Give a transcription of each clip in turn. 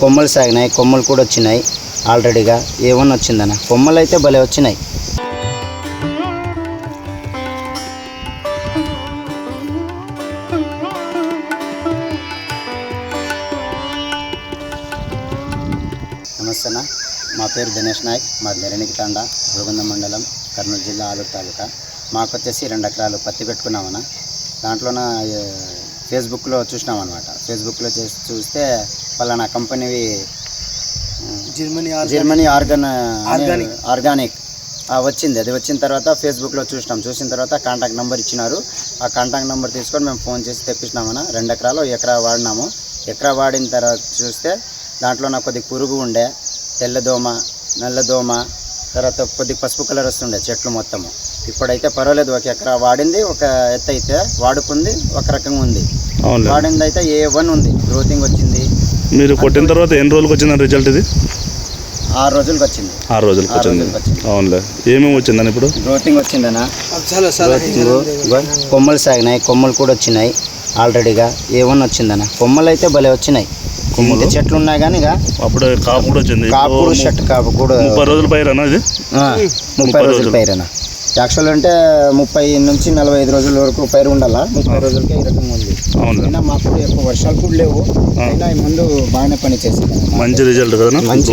కొమ్మలు సాగినాయి కొమ్మలు కూడా వచ్చినాయి ఆల్రెడీగా. ఏమన్నా వచ్చిందన్న? కొమ్మలు అయితే భలే వచ్చినాయి. నమస్తే అన్న మా పేరు దినేష్ నాయక్ మా ధరణికి తాండ గురుగుంద మండలం కర్నూలు జిల్లా ఆలూరు తాలూకా. మాకు వచ్చేసి రెండు ఎకరాలు పత్తి పెట్టుకున్నామన్న. దాంట్లోన ఫేస్బుక్లో చూసినామన్నమాట. ఫేస్బుక్లో చేసి చూస్తే పలానా కంపెనీవి Germany Germany organ organic. Organic. ఆ, వచ్చింది. అది వచ్చిన తర్వాత ఫేస్బుక్లో చూసినాం. చూసిన తర్వాత కాంటాక్ట్ నెంబర్ ఇచ్చినారు. ఆ కాంటాక్ట్ నెంబర్ తీసుకొని మేము ఫోన్ చేసి తెప్పించినామన్న. రెండు ఎకరాలు ఎకరా వాడినాము. ఎకరా వాడిన తర్వాత చూస్తే దాంట్లో నాకు కొద్ది పురుగు ఉండే. తెల్లదోమ నల్లదోమ తర్వాత కొద్ది పసుపు కలర్ వస్తుండే చెట్లు మొత్తము. ఇప్పుడైతే పర్వాలేదు ఒక ఎకరా వాడింది ఒక ఎత్తు అయితే వాడుకుంది ఒక రకంగా ఉంది. వాడింది అయితే ఏ వన్ ఉంది గ్రోతింగ్ వచ్చింది. మీరు కొట్టిన తర్వాత ఎన్ని రోజులకు వచ్చింది రిజల్ట్ ఇది? ఆరు రోజులకు వచ్చింది. ఆరు రోజులకు వచ్చింది. అవునులే. ఏమేమి వచ్చిందని ఇప్పుడు? గ్రోతింగ్ వచ్చిందనా కొమ్మలు సాగినాయి కొమ్మలు కూడా వచ్చినాయి ఆల్రెడీగా. ఏమన్నా వచ్చిందన్న? కొమ్మలు అయితే భలే వచ్చినాయి. ఇంత చెట్లు ఉన్నాయి కానీ ఇక అప్పుడే కాపు కూడా వచ్చింది. కాపు ఇప్పుడు షర్ట్ కాపు కూడా. ముప్పై రోజుల పైరనా ఇది? ముప్పై రోజుల పైరన? యాక్చువల్ అంటే ముప్పై నుంచి నలభై ఐదు రోజుల వరకు పైరు ఉండాలా? ముప్పై రోజులకే ఈ రకంగా ఉంది. అయినా మాకు కూడా ఎక్కువ వర్షాలు కూడా లేవు. అయినా ఈ ముందు బాగానే పని చేసింది. మంచి రిజల్ట్ కదా మంచి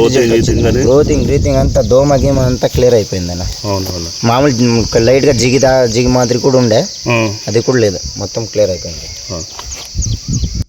గ్రోతింగ్ అంతా దోమ గీమ అంతా క్లియర్ అయిపోయిందన్న అవును అవును మామూలు లైట్గా జిగి దా జిగి మాదిరి కూడా ఉండే. అది కూడా లేదు. మొత్తం క్లియర్ అయిపోయింది.